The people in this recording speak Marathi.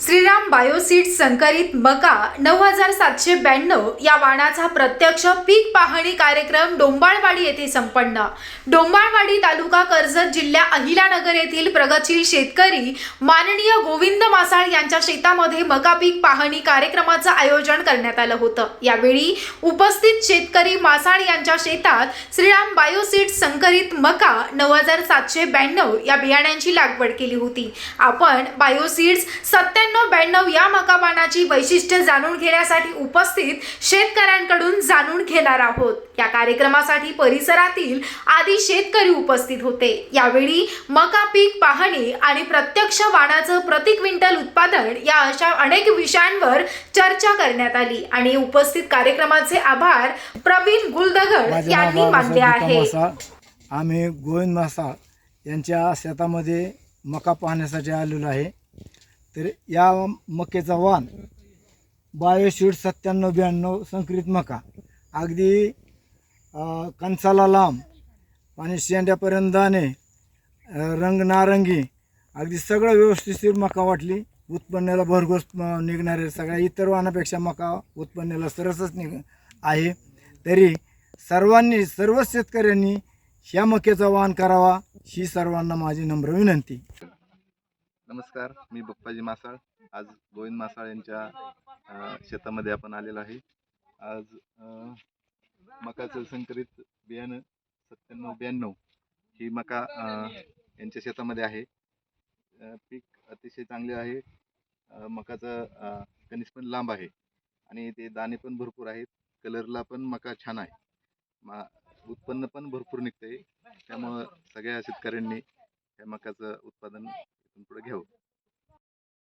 श्रीराम बायोसीड संकरित मका नऊ हजार सातशे ब्याण्णव या वाणाचा प्रत्यक्ष पीक पाहणी कार्यक्रम डोंबाळवाडी येथे संपन्न. डोंबाळवाडी तालुका कर्जत जिल्हा अहिलानगर येथील प्रगतशील शेतकरी माननीय गोविंद मासाळ यांच्या शेतामध्ये मका पीक पाहणी कार्यक्रमाचं आयोजन करण्यात आलं होतं. यावेळी उपस्थित शेतकरी मासाळ यांच्या शेतात श्रीराम बायोसीड संकरित मका नऊ हजार सातशे ब्याण्णव या बियाण्यांची लागवड केली होती. आपण बायोसीड्स सत्त्याण्णव ब्याण्णव या मका बाणाची वैशिष्ट्ये जाणून घेण्यासाठी उपस्थित शेतकऱ्यांकडून जाणून घेणार आहोत. या कार्यक्रमासाठी परिसरातील आदी शेतकरी उपस्थित होते. यावेळी मका पीक पाहणी आणि प्रत्यक्ष वाणाचं प्रति क्विंटल उत्पादन या अशा अनेक विषयांवर चर्चा करण्यात आली. आणि उपस्थित कार्यक्रमाचे आभार प्रवीण गुलदगड यांनी मानले आहे. आम्ही गोविंद यांच्या शेतामध्ये मका पाहण्यासाठी आलेलो आहे. तर या मक्याचा वाण बायोशीड सत्त्याण्णव ब्याण्णव संकरित मका. अगदी कणसाला लांब आणि शेंड्यापर्यंत दाणे रंग नारंगी अगदी सगळं व्यवस्थितशीर मका वाटली उत्पन्नाला भरघोस निघणारे सगळ्या इतर वाणापेक्षा मका उत्पन्नाला सरसच निघ आहे. तरी सर्वांनी सर्वच शेतकऱ्यांनी ह्या मक्याचा वाहन करावा ही सर्वांना माझी नम्र विनंती. नमस्कार मी बप्पाजी मासाळ. आज गोविंद मासाळ यांच्या शेतामध्ये आपण आलेलो आहे. आज मकाचं संकरित बियाणं सत्त्याण्णव ब्याण्णव ही मका यांच्या शेतामध्ये आहे. पीक अतिशय चांगले आहे. मकाचं अ, पण लांब आहे आणि ते दाणे पण भरपूर आहेत. कलरला पण मका छान आहे. मा उत्पन्न पण भरपूर निघतंय. त्यामुळं सगळ्या शेतकऱ्यांनी या मकाचं उत्पादन इथून पुढे घ्यावं